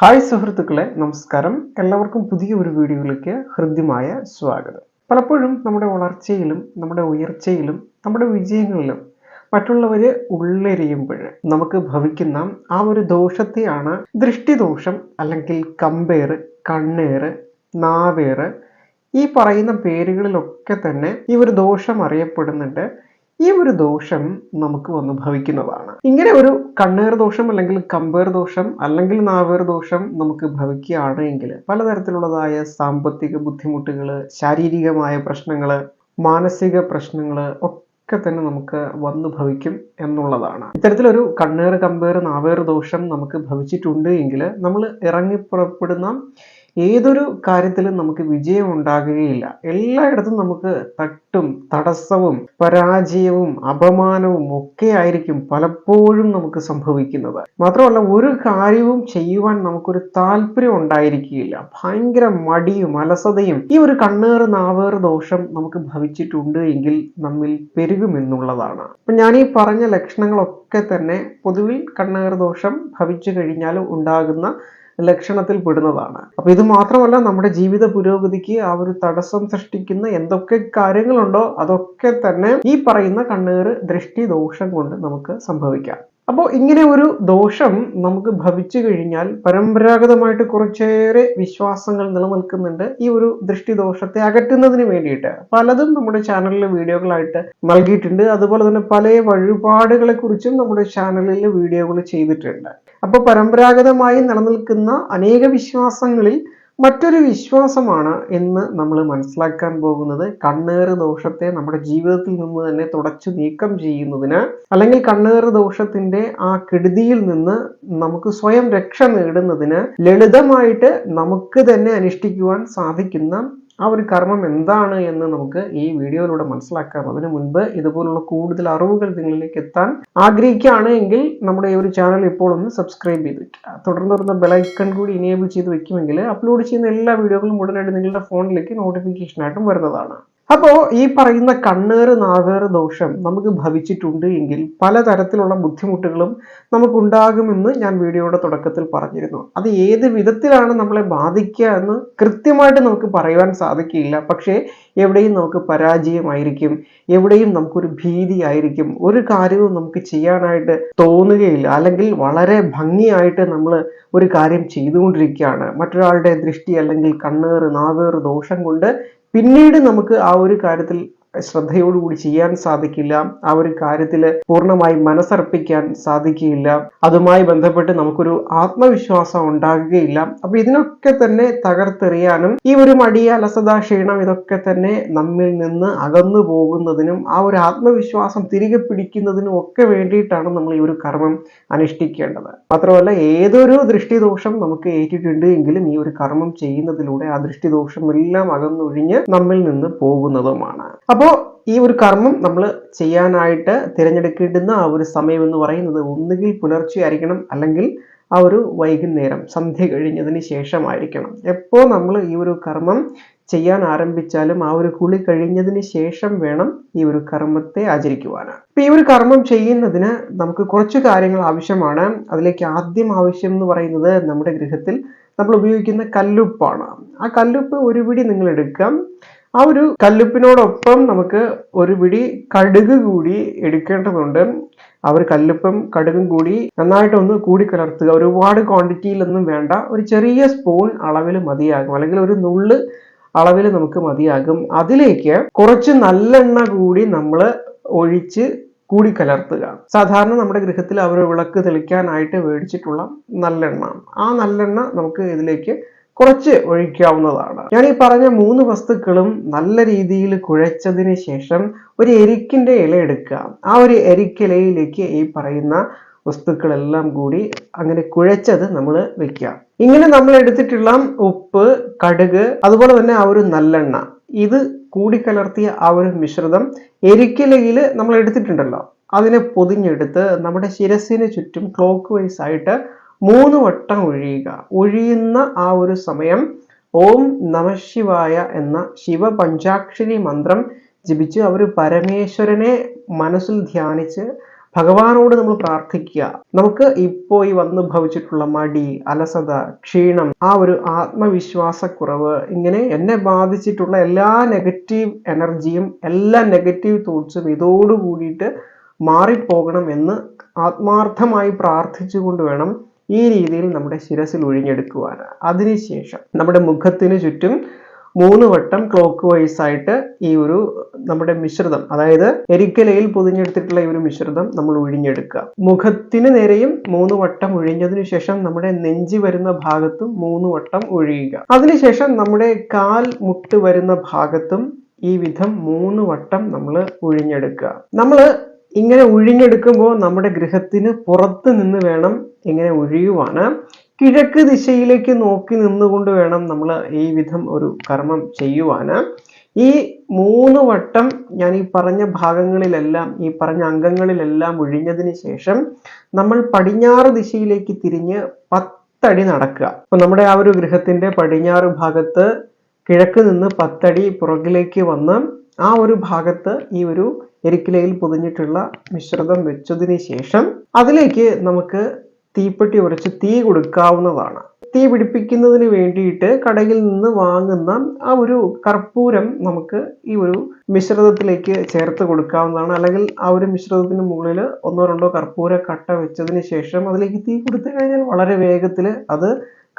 Hi സുഹൃത്തുക്കളെ നമസ്കാരം. എല്ലാവർക്കും പുതിയ ഒരു വീഡിയോയിലേക്ക് ഹൃദ്യമായ സ്വാഗതം. പലപ്പോഴും നമ്മുടെ വളർച്ചയിലും നമ്മുടെ ഉയർച്ചയിലും നമ്മുടെ വിജയങ്ങളിലും മറ്റുള്ളവര് ഉള്ളെരിയുമ്പോൾ നമുക്ക് ഭവിക്കുന്ന ആ ഒരു ദോഷത്തെയാണ് ദൃഷ്ടിദോഷം അല്ലെങ്കിൽ കമ്പേറ് കണ്ണേറ് നാവേറ് ഈ പറയുന്ന പേരുകളിലൊക്കെ തന്നെ ഈ ഒരു ദോഷം അറിയപ്പെടുന്നുണ്ട്. ഈ ഒരു ദോഷം നമുക്ക് വന്ന് ഭവിക്കുന്നതാണ് ഇങ്ങനെ ഒരു കണ്ണേർ ദോഷം അല്ലെങ്കിൽ കമ്പേർ ദോഷം അല്ലെങ്കിൽ നാവേർ ദോഷം നമുക്ക് ഭവിക്കുകയാണ് എങ്കിൽ പലതരത്തിലുള്ളതായ സാമ്പത്തിക ബുദ്ധിമുട്ടുകൾ ശാരീരികമായ പ്രശ്നങ്ങൾ മാനസിക പ്രശ്നങ്ങൾ ഒക്കെ തന്നെ നമുക്ക് വന്നു ഭവിക്കും എന്നുള്ളതാണ്. ഇത്തരത്തിലൊരു കണ്ണേർ കമ്പേർ നാവേർ ദോഷം നമുക്ക് ഭവിച്ചിട്ടുണ്ട് എങ്കിൽ നമ്മൾ ഇറങ്ങി പുറപ്പെടുന്ന ഏതൊരു കാര്യത്തിലും നമുക്ക് വിജയം ഉണ്ടാകുകയില്ല എല്ലായിടത്തും നമുക്ക് തട്ടും തടസ്സവും പരാജയവും അപമാനവും ഒക്കെ ആയിരിക്കും പലപ്പോഴും നമുക്ക് സംഭവിക്കുന്നത്. മാത്രമല്ല ഒരു കാര്യവും ചെയ്യുവാൻ നമുക്കൊരു താല്പര്യം ഉണ്ടായിരിക്കുകയില്ല. ഭയങ്കര മടിയും അലസതയും ഈ ഒരു കണ്ണേറ് നാവേറ് ദോഷം നമുക്ക് ഭവിച്ചിട്ടുണ്ട് എങ്കിൽ നമ്മിൽ പെരുകുമെന്നുള്ളതാണ് അപ്പൊ ഞാൻ ഈ പറഞ്ഞ ലക്ഷണങ്ങളൊക്കെ തന്നെ പൊതുവിൽ കണ്ണേറ് ദോഷം ഭവിച്ചു കഴിഞ്ഞാൽ ഉണ്ടാകുന്ന ലക്ഷണത്തിൽ പെടുന്നതാണ്. അപ്പൊ ഇത് മാത്രമല്ല നമ്മുടെ ജീവിത പുരോഗതിക്ക് ആ ഒരു തടസ്സം സൃഷ്ടിക്കുന്ന എന്തൊക്കെ കാര്യങ്ങളുണ്ടോ അതൊക്കെ തന്നെ ഈ പറയുന്ന കണ്ണേറ് ദൃഷ്ടി ദോഷം കൊണ്ട് നമുക്ക് സംഭവിക്കാം. അപ്പോൾ ഇങ്ങനെ ഒരു ദോഷം നമുക്ക് ഭവിച്ചു കഴിഞ്ഞാൽ പരമ്പരാഗതമായിട്ട് കുറച്ചേറെ വിശ്വാസങ്ങൾ നിലനിൽക്കുന്നുണ്ട്. ഈ ഒരു ദൃഷ്ടിദോഷത്തെ അകറ്റുന്നതിന് വേണ്ടിയിട്ട്. പലതും നമ്മുടെ ചാനലിൽ വീഡിയോകളായിട്ട് നൽകിയിട്ടുണ്ട്. അതുപോലെ തന്നെ പല വഴിപാടുകളെ കുറിച്ചും നമ്മുടെ ചാനലിൽ വീഡിയോകൾ ചെയ്തിട്ടുണ്ട്. അപ്പോൾ പരമ്പരാഗതമായി നിലനിൽക്കുന്ന അനേക വിശ്വാസങ്ങളിൽ മറ്റൊരു വിശ്വാസമാണ് എന്ന് നമ്മൾ മനസ്സിലാക്കാൻ പോകുന്നത് കണ്ണേറ് ദോഷത്തെ നമ്മുടെ ജീവിതത്തിൽ നിന്ന് തന്നെ തുടച്ചു നീക്കം ചെയ്യുന്നതിന് അല്ലെങ്കിൽ കണ്ണേറ് ദോഷത്തിന്റെ ആ കെടുതിയിൽ നിന്ന് നമുക്ക് സ്വയം രക്ഷ നേടുന്നതിന് ലളിതമായിട്ട് നമുക്ക് തന്നെ അനുഷ്ഠിക്കുവാൻ സാധിക്കുന്ന ആ ഒരു കർമ്മം എന്താണ് എന്ന് നമുക്ക് ഈ വീഡിയോയിലൂടെ മനസ്സിലാക്കാം. അതിനു മുൻപ് ഇതുപോലുള്ള കൂടുതൽ അറിവുകൾ നിങ്ങളിലേക്ക് എത്താൻ ആഗ്രഹിക്കുകയാണ് എങ്കിൽ നമ്മുടെ ഈ ഒരു ചാനൽ ഇപ്പോൾ ഒന്ന് സബ്സ്ക്രൈബ് ചെയ്ത് വെക്കുക തുടർന്ന് വരുന്ന ബെലൈക്കൺ കൂടി ഇനേബിൾ ചെയ്ത് വെക്കുമെങ്കിൽ അപ്ലോഡ് ചെയ്യുന്ന എല്ലാ വീഡിയോകളും ഉടനടി നിങ്ങളുടെ ഫോണിലേക്ക് നോട്ടിഫിക്കേഷനായിട്ടും വരുന്നതാണ്. അപ്പോൾ ഈ പറയുന്ന കണ്ണേറ് നാവേറ് ദോഷം നമുക്ക് ഭവിച്ചിട്ടുണ്ട് എങ്കിൽ പലതരത്തിലുള്ള ബുദ്ധിമുട്ടുകളും നമുക്കുണ്ടാകുമെന്ന് ഞാൻ വീഡിയോയുടെ തുടക്കത്തിൽ പറഞ്ഞിരുന്നു. അത് ഏത് വിധത്തിലാണ് നമ്മളെ ബാധിക്കുക എന്ന് കൃത്യമായിട്ട് നമുക്ക് പറയുവാൻ സാധിക്കില്ല. പക്ഷേ എവിടെയും നമുക്ക് പരാജയമായിരിക്കും. എവിടെയും നമുക്കൊരു ഭീതിയായിരിക്കും. ഒരു കാര്യവും നമുക്ക് ചെയ്യാനായിട്ട് തോന്നുകയില്ല. അല്ലെങ്കിൽ വളരെ ഭംഗിയായിട്ട് നമ്മൾ ഒരു കാര്യം ചെയ്തുകൊണ്ടിരിക്കുകയാണ്. മറ്റൊരാളുടെ ദൃഷ്ടി അല്ലെങ്കിൽ കണ്ണേറ് നാവേറ് ദോഷം കൊണ്ട് പിന്നീട് നമുക്ക് ആ ഒരു കാര്യത്തിൽ ശ്രദ്ധയോടുകൂടി ചെയ്യാൻ സാധിക്കില്ല. ആ ഒരു കാര്യത്തിൽ പൂർണമായി മനസ്സർപ്പിക്കാൻ സാധിക്കുകയില്ല. അതുമായി ബന്ധപ്പെട്ട് നമുക്കൊരു ആത്മവിശ്വാസം ഉണ്ടാകുകയില്ല. അപ്പൊ ഇതിനൊക്കെ തന്നെ തകർത്തെറിയാനും ഈ ഒരു മടി അലസത ക്ഷീണം ഇതൊക്കെ തന്നെ നമ്മിൽ നിന്ന് അകന്നു പോകുന്നതിനും ആ ഒരു ആത്മവിശ്വാസം തിരികെ പിടിക്കുന്നതിനും ഒക്കെ വേണ്ടിയിട്ടാണ് നമ്മൾ ഈ ഒരു കർമ്മം അനുഷ്ഠിക്കേണ്ടത്. മാത്രമല്ല ഏതൊരു ദൃഷ്ടിദോഷം നമുക്ക് ഏറ്റിട്ടുണ്ട് എങ്കിലും ഈ ഒരു കർമ്മം ചെയ്യുന്നതിലൂടെ ആ ദൃഷ്ടിദോഷം എല്ലാം അകന്നൊഴിഞ്ഞ് നമ്മിൽ നിന്ന് പോകുന്നതുമാണ്. അപ്പോൾ ഈ ഒരു കർമ്മം നമ്മൾ ചെയ്യാനായിട്ട് തിരഞ്ഞെടുക്കേണ്ടുന്ന ആ ഒരു സമയം എന്ന് പറയുന്നത് ഒന്നുകിൽ പുലർച്ചെ ആയിരിക്കണം അല്ലെങ്കിൽ ആ ഒരു വൈകുന്നേരം സന്ധ്യ കഴിഞ്ഞതിന് ശേഷമായിരിക്കണം. എപ്പോൾ നമ്മൾ ഈ ഒരു കർമ്മം ചെയ്യാൻ ആരംഭിച്ചാലും ആ ഒരു കുളി കഴിഞ്ഞതിന് ശേഷം വേണം ഈ ഒരു കർമ്മത്തെ ആചരിക്കുവാനാണ് ഇപ്പം ഈ ഒരു കർമ്മം ചെയ്യുന്നതിന് നമുക്ക് കുറച്ച് കാര്യങ്ങൾ ആവശ്യമാണ്. അതിലേക്ക് ആദ്യം ആവശ്യം എന്ന് പറയുന്നത് നമ്മുടെ ഗൃഹത്തിൽ നമ്മൾ ഉപയോഗിക്കുന്ന കല്ലുപ്പാണ്. ആ കല്ലുപ്പ് ഒരു പിടി നിങ്ങൾ എടുക്കാം. ആ ഒരു കല്ലുപ്പിനോടൊപ്പം നമുക്ക് ഒരു പിടി കടുക് കൂടി എടുക്കേണ്ടതുണ്ട്. ആ ഒരു കല്ലുപ്പും കടുകും കൂടി നന്നായിട്ടൊന്ന് കൂടി കലർത്തുക. ഒരുപാട് ക്വാണ്ടിറ്റിയിലൊന്നും വേണ്ട. ഒരു ചെറിയ സ്പൂൺ അളവിൽ മതിയാകും. അല്ലെങ്കിൽ ഒരു നുള്ള് അളവിൽ നമുക്ക് മതിയാകും. അതിലേക്ക് കുറച്ച് നല്ലെണ്ണ കൂടി നമ്മൾ ഒഴിച്ച് കൂടി കലർത്തുക. സാധാരണ നമ്മുടെ ഗൃഹത്തിൽ അവർ വിളക്ക് തെളിക്കാനായിട്ട് മേടിച്ചിട്ടുള്ള നല്ലെണ്ണ. ആ നല്ലെണ്ണ നമുക്ക് ഇതിലേക്ക് കുറച്ച് ഒഴിക്കാവുന്നതാണ്. ഞാൻ ഈ പറഞ്ഞ മൂന്ന് വസ്തുക്കളും നല്ല രീതിയിൽ കുഴച്ചതിന് ശേഷം ഒരു എരിക്കിന്റെ ഇല എടുക്കുക. ആ ഒരു എരിക്കിലയിലേക്ക് ഈ പറയുന്ന വസ്തുക്കളെല്ലാം കൂടി അങ്ങനെ കുഴച്ചത് നമ്മൾ വെക്കുക. ഇങ്ങനെ നമ്മൾ എടുത്തിട്ടുള്ള ഉപ്പ് കടുക് അതുപോലെ തന്നെ ആ ഒരു നല്ലെണ്ണ. ഇത് കൂടിക്കലർത്തിയ ആ ഒരു മിശ്രിതം എരിക്കിലയിൽ നമ്മൾ എടുത്തിട്ടുണ്ടല്ലോ. അതിനെ പൊതിഞ്ഞെടുത്ത് നമ്മുടെ ശിരസിന് ചുറ്റും ക്ലോക്ക് വൈസ് ആയിട്ട് മൂന്ന് വട്ടം ഒഴിയുക. ഒഴിയുന്ന ആ ഒരു സമയം ഓം നമശിവായ എന്ന ശിവ പഞ്ചാക്ഷരി മന്ത്രം ജപിച്ച് അവർ പരമേശ്വരനെ മനസ്സിൽ ധ്യാനിച്ച് ഭഗവാനോട് നമ്മൾ പ്രാർത്ഥിക്കുക. നമുക്ക് ഇപ്പോൾ ഈ വന്നു ഭവിച്ചിട്ടുള്ള മടി അലസത ക്ഷീണം ആ ഒരു ആത്മവിശ്വാസക്കുറവ് ഇങ്ങനെ എന്നെ ബാധിച്ചിട്ടുള്ള എല്ലാ നെഗറ്റീവ് എനർജിയും എല്ലാ നെഗറ്റീവ് തോട്ട്സും ഇതോടുകൂടിയിട്ട് മാറിപ്പോകണം എന്ന് ആത്മാർത്ഥമായി പ്രാർത്ഥിച്ചുകൊണ്ട് വേണം ഈ രീതിയിൽ നമ്മുടെ ശിരസിൽ ഒഴിഞ്ഞെടുക്കുവാണ് അതിനുശേഷം നമ്മുടെ മുഖത്തിന് ചുറ്റും മൂന്ന് വട്ടം ക്ലോക്ക് വൈസ് ആയിട്ട് ഈ ഒരു നമ്മുടെ മിശ്രിതം അതായത് എരിക്കലയിൽ പൊതിഞ്ഞെടുത്തിട്ടുള്ള ഈ ഒരു മിശ്രിതം നമ്മൾ ഒഴിഞ്ഞെടുക്കുക. മുഖത്തിന് നേരെയും മൂന്ന് വട്ടം ഒഴിഞ്ഞതിനു ശേഷം നമ്മുടെ നെഞ്ചി വരുന്ന ഭാഗത്തും മൂന്ന് വട്ടം ഒഴിയുക. അതിനുശേഷം നമ്മുടെ കാൽ മുട്ട് വരുന്ന ഭാഗത്തും ഈ വിധം മൂന്ന് വട്ടം നമ്മൾ ഒഴിഞ്ഞെടുക്കുക. നമ്മൾ ഇങ്ങനെ ഉഴിഞ്ഞെടുക്കുമ്പോൾ നമ്മുടെ ഗൃഹത്തിന് പുറത്ത് നിന്ന് വേണം ഇങ്ങനെ ഒഴിയുവാണ് കിഴക്ക് ദിശയിലേക്ക് നോക്കി നിന്നുകൊണ്ട് വേണം നമ്മൾ ഈ വിധം ഒരു കർമ്മം ചെയ്യുവാന്. ഈ മൂന്ന് വട്ടം ഞാൻ ഈ പറഞ്ഞ ഭാഗങ്ങളിലെല്ലാം ഈ പറഞ്ഞ അംഗങ്ങളിലെല്ലാം ഒഴിഞ്ഞതിന് ശേഷം നമ്മൾ പടിഞ്ഞാറ് ദിശയിലേക്ക് തിരിഞ്ഞ് പത്തടി നടക്കുക. അപ്പൊ നമ്മുടെ ആ ഒരു ഗൃഹത്തിന്റെ പടിഞ്ഞാറ് ഭാഗത്ത് കിഴക്ക് നിന്ന് പത്തടി പുറകിലേക്ക് വന്ന് ആ ഒരു ഭാഗത്ത് ഈ ഒരു എരിക്കിലയിൽ പൊതിഞ്ഞിട്ടുള്ള മിശ്രിതം വെച്ചതിന് ശേഷം അതിലേക്ക് നമുക്ക് തീപ്പെട്ടി ഉരച്ച് തീ കൊടുക്കാവുന്നതാണ്. തീ പിടിപ്പിക്കുന്നതിന് വേണ്ടിയിട്ട് കടയിൽ നിന്ന് വാങ്ങുന്ന ആ ഒരു കർപ്പൂരം നമുക്ക് ഈ ഒരു മിശ്രിതത്തിലേക്ക് ചേർത്ത് കൊടുക്കാവുന്നതാണ്. അല്ലെങ്കിൽ ആ ഒരു മിശ്രിതത്തിന് മുകളിൽ ഒന്നോ രണ്ടോ കർപ്പൂര കട്ട വെച്ചതിന് ശേഷം അതിലേക്ക് തീ കൊടുത്തു കഴിഞ്ഞാൽ വളരെ വേഗത്തിൽ അത്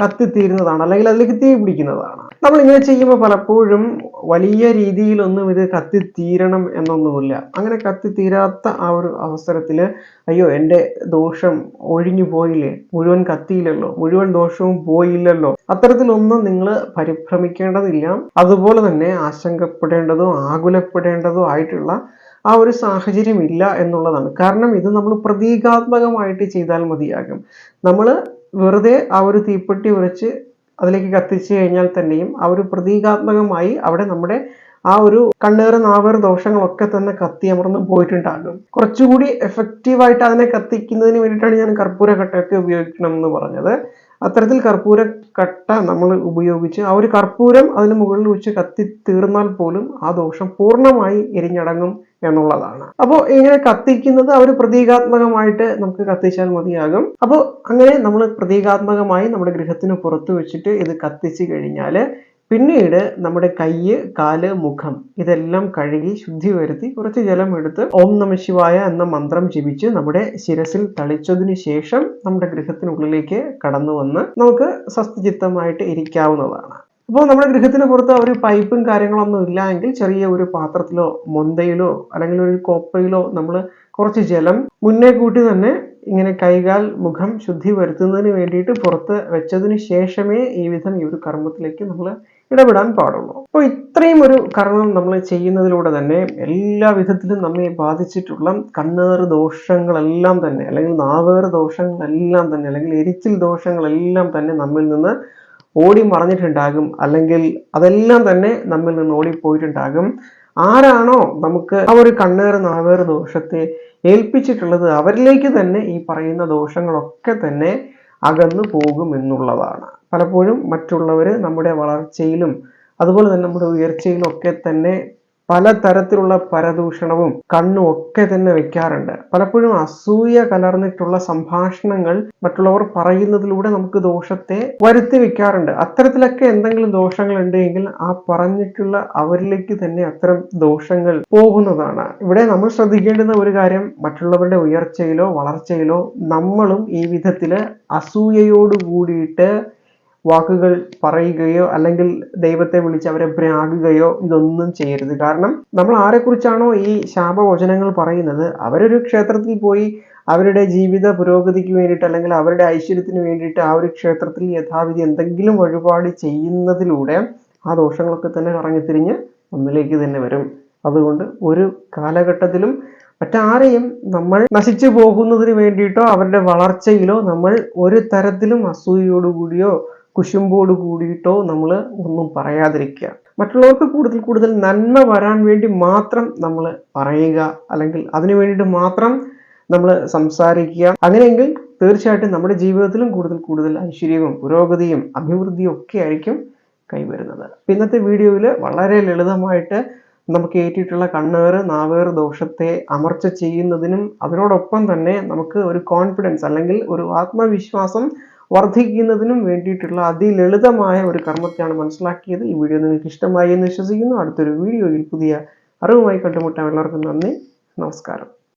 കത്തിത്തീരുന്നതാണ് അല്ലെങ്കിൽ അതിലേക്ക് തീ പിടിക്കുന്നതാണ്. നമ്മൾ ഇങ്ങനെ ചെയ്യുമ്പോൾ പലപ്പോഴും വലിയ രീതിയിലൊന്നും ഇത് കത്തിത്തീരണം എന്നൊന്നുമില്ല. അങ്ങനെ കത്തിത്തീരാത്ത ആ ഒരു അവസരത്തിൽ അയ്യോ എന്റെ ദോഷം ഒഴിഞ്ഞു പോയില്ലേ? മുഴുവൻ കത്തിയില്ലല്ലോ? മുഴുവൻ ദോഷവും പോയില്ലല്ലോ? അത്തരത്തിലൊന്നും നിങ്ങൾ പരിഭ്രമിക്കേണ്ടതില്ല. അതുപോലെ തന്നെ ആശങ്കപ്പെടേണ്ടതോ ആകുലപ്പെടേണ്ടതോ ആയിട്ടുള്ള ആ ഒരു സാഹചര്യം ഇല്ല എന്നുള്ളതാണ്. കാരണം ഇത് നമ്മൾ പ്രതീകാത്മകമായിട്ട് ചെയ്താൽ മതിയാകും. നമ്മൾ വെറുതെ ആ ഒരു തീപ്പെട്ടി ഉരച്ച് അതിലേക്ക് കത്തിച്ചു കഴിഞ്ഞാൽ തന്നെയും ആ ഒരു പ്രതീകാത്മകമായി അവിടെ നമ്മുടെ ആ ഒരു കണ്ണേറ് നാവേറ് ദോഷങ്ങളൊക്കെ തന്നെ കത്തി അമർന്ന് പോയിട്ടുണ്ടാകും. കുറച്ചുകൂടി എഫക്റ്റീവായിട്ട് അതിനെ കത്തിക്കുന്നതിന് വേണ്ടിയിട്ടാണ് ഞാൻ കർപ്പൂര കട്ടയൊക്കെ ഉപയോഗിക്കണം എന്ന് പറഞ്ഞത്. അത്തരത്തിൽ കർപ്പൂര കട്ട നമ്മൾ ഉപയോഗിച്ച് ആ ഒരു കർപ്പൂരം അതിന് മുകളിൽ വെച്ച് കത്തി തീർന്നാൽ പോലും ആ ദോഷം പൂർണമായി എരിഞ്ഞടങ്ങും എന്നുള്ളതാണ്. അപ്പോൾ ഇങ്ങനെ കത്തിക്കുന്നത് അവർ പ്രതീകാത്മകമായിട്ട് നമുക്ക് കത്തിച്ചാൽ മതിയാകും. അപ്പോൾ അങ്ങനെ നമ്മൾ പ്രതീകാത്മകമായി നമ്മുടെ ഗൃഹത്തിന് പുറത്ത് വെച്ചിട്ട് ഇത് കത്തിച്ചു കഴിഞ്ഞാൽ പിന്നീട് നമ്മുടെ കയ്യ് കാൽ മുഖം ഇതെല്ലാം കഴുകി ശുദ്ധി വരുത്തി കുറച്ച് ജലം എടുത്ത് ഓം നമ ശിവായ എന്ന മന്ത്രം ജപിച്ച് നമ്മുടെ ശിരസിൽ തളിച്ചതിന് ശേഷം നമ്മുടെ ഗൃഹത്തിനുള്ളിലേക്ക് കടന്നു വന്ന് നമുക്ക് സ്വസ്ഥചിത്തമായിട്ട് ഇരിക്കാവുന്നതാണ്. അപ്പോൾ നമ്മുടെ ഗൃഹത്തിന് പുറത്ത് ഒരു പൈപ്പും കാര്യങ്ങളൊന്നും ഇല്ല എങ്കിൽ ചെറിയ ഒരു പാത്രത്തിലോ മൊന്തയിലോ അല്ലെങ്കിൽ ഒരു കോപ്പയിലോ നമ്മൾ കുറച്ച് ജലം മുന്നേ കൂട്ടി തന്നെ ഇങ്ങനെ കൈകാൽ മുഖം ശുദ്ധി വരുത്തുന്നതിന് വേണ്ടിയിട്ട് പുറത്ത് വെച്ചതിന് ശേഷമേ ഈ വിധം ഈ ഒരു കർമ്മത്തിലേക്ക് നമ്മൾ ഇടപെടാൻ പാടുള്ളൂ. അപ്പോൾ ഇത്രയും ഒരു കർമ്മം നമ്മൾ ചെയ്യുന്നതിലൂടെ തന്നെ എല്ലാ വിധത്തിലും നമ്മെ ബാധിച്ചിട്ടുള്ള കണ്ണേറ് ദോഷങ്ങളെല്ലാം തന്നെ അല്ലെങ്കിൽ നാവേറ് ദോഷങ്ങളെല്ലാം തന്നെ അല്ലെങ്കിൽ എരിച്ചിൽ ദോഷങ്ങളെല്ലാം തന്നെ നമ്മിൽ നിന്ന് ഓടി മറഞ്ഞിട്ടുണ്ടാകും അല്ലെങ്കിൽ അതെല്ലാം തന്നെ നമ്മിൽ നിന്ന് ഓടിപ്പോയിട്ടുണ്ടാകും ആരാണോ നമുക്ക് ആ ഒരു കണ്ണേറ് നാവേറ് ദോഷത്തെ ഏൽപ്പിച്ചിട്ടുള്ളത് അവരിലേക്ക് തന്നെ ഈ പറയുന്ന ദോഷങ്ങളൊക്കെ തന്നെ അകന്നു പോകും എന്നുള്ളതാണ് പലപ്പോഴും മറ്റുള്ളവർ നമ്മുടെ വളർച്ചയിലും അതുപോലെ തന്നെ നമ്മുടെ ഉയർച്ചയിലും ഒക്കെ തന്നെ പലതരത്തിലുള്ള പരദൂഷണവും കണ്ണും ഒക്കെ തന്നെ വെക്കാറുണ്ട്. പലപ്പോഴും അസൂയ കലർന്നിട്ടുള്ള സംഭാഷണങ്ങൾ മറ്റുള്ളവർ പറയുന്നതിലൂടെ നമുക്ക് ദോഷത്തെ വരുത്തി വെക്കാറുണ്ട്. അത്തരത്തിലൊക്കെ എന്തെങ്കിലും ദോഷങ്ങൾ ഉണ്ട് എങ്കിൽ ആ പറഞ്ഞിട്ടുള്ള അവരിലേക്ക് തന്നെ അത്തരം ദോഷങ്ങൾ പോകുന്നതാണ്. ഇവിടെ നമ്മൾ ശ്രദ്ധിക്കേണ്ടുന്ന ഒരു കാര്യം മറ്റുള്ളവരുടെ ഉയർച്ചയിലോ വളർച്ചയിലോ നമ്മളും ഈ വിധത്തിൽ അസൂയയോട് കൂടിയിട്ട് വാക്കുകൾ പറയുകയോ അല്ലെങ്കിൽ ദൈവത്തെ വിളിച്ച് അവരെ ഭ്രാഗുകയോ ഇതൊന്നും ചെയ്യരുത്. കാരണം നമ്മൾ ആരെക്കുറിച്ചാണോ ഈ ശാപവചനങ്ങൾ പറയുന്നത്? അവരൊരു ക്ഷേത്രത്തിൽ പോയി അവരുടെ ജീവിത പുരോഗതിക്ക് വേണ്ടിയിട്ട് അല്ലെങ്കിൽ അവരുടെ ഐശ്വര്യത്തിന് വേണ്ടിയിട്ട് ആ ഒരു ക്ഷേത്രത്തിൽ യഥാവിധി എന്തെങ്കിലും വഴിപാട് ചെയ്യുന്നതിലൂടെ ആ ദോഷങ്ങളൊക്കെ തന്നെ കറങ്ങിത്തിരിഞ്ഞ് ഒന്നിലേക്ക് തന്നെ വരും. അതുകൊണ്ട് ഒരു കാലഘട്ടത്തിലും മറ്റാരെയും നമ്മൾ നശിച്ചു പോകുന്നതിന് വേണ്ടിയിട്ടോ അവരുടെ വളർച്ചയിലോ നമ്മൾ ഒരു തരത്തിലും അസൂയയോടുകൂടിയോ കുശുമ്പോട് കൂടിയിട്ടോ നമ്മൾ ഒന്നും പറയാതിരിക്കുക. മറ്റുള്ളവർക്ക് കൂടുതൽ കൂടുതൽ നന്മ വരാൻ വേണ്ടി മാത്രം നമ്മൾ പറയുക അല്ലെങ്കിൽ അതിനു വേണ്ടിയിട്ട് മാത്രം നമ്മൾ സംസാരിക്കുക. അങ്ങനെയെങ്കിൽ തീർച്ചയായിട്ടും നമ്മുടെ ജീവിതത്തിലും കൂടുതൽ കൂടുതൽ ഐശ്വര്യവും പുരോഗതിയും അഭിവൃദ്ധിയും ഒക്കെ ആയിരിക്കും കൈവരുന്നത്. ഇന്നത്തെ വീഡിയോയിൽ വളരെ ലളിതമായിട്ട് നമുക്ക് ഏറ്റിട്ടുള്ള കണ്ണേറ് നാവേറ് ദോഷത്തെ അമർച്ച ചെയ്യുന്നതിനും അതിനോടൊപ്പം തന്നെ നമുക്ക് ഒരു കോൺഫിഡൻസ് അല്ലെങ്കിൽ ഒരു ആത്മവിശ്വാസം വർദ്ധിക്കുന്നതിനും വേണ്ടിയിട്ടുള്ള അതിലളിതമായ ഒരു കർമ്മത്തെയാണ് മനസ്സിലാക്കിയത്. ഈ വീഡിയോ നിങ്ങൾക്ക് ഇഷ്ടമായി എന്ന് വിശ്വസിക്കുന്നു. അടുത്തൊരു വീഡിയോയിൽ പുതിയ അറിവുമായി കണ്ടുമുട്ടാം എല്ലാവർക്കും നന്ദി. നമസ്കാരം.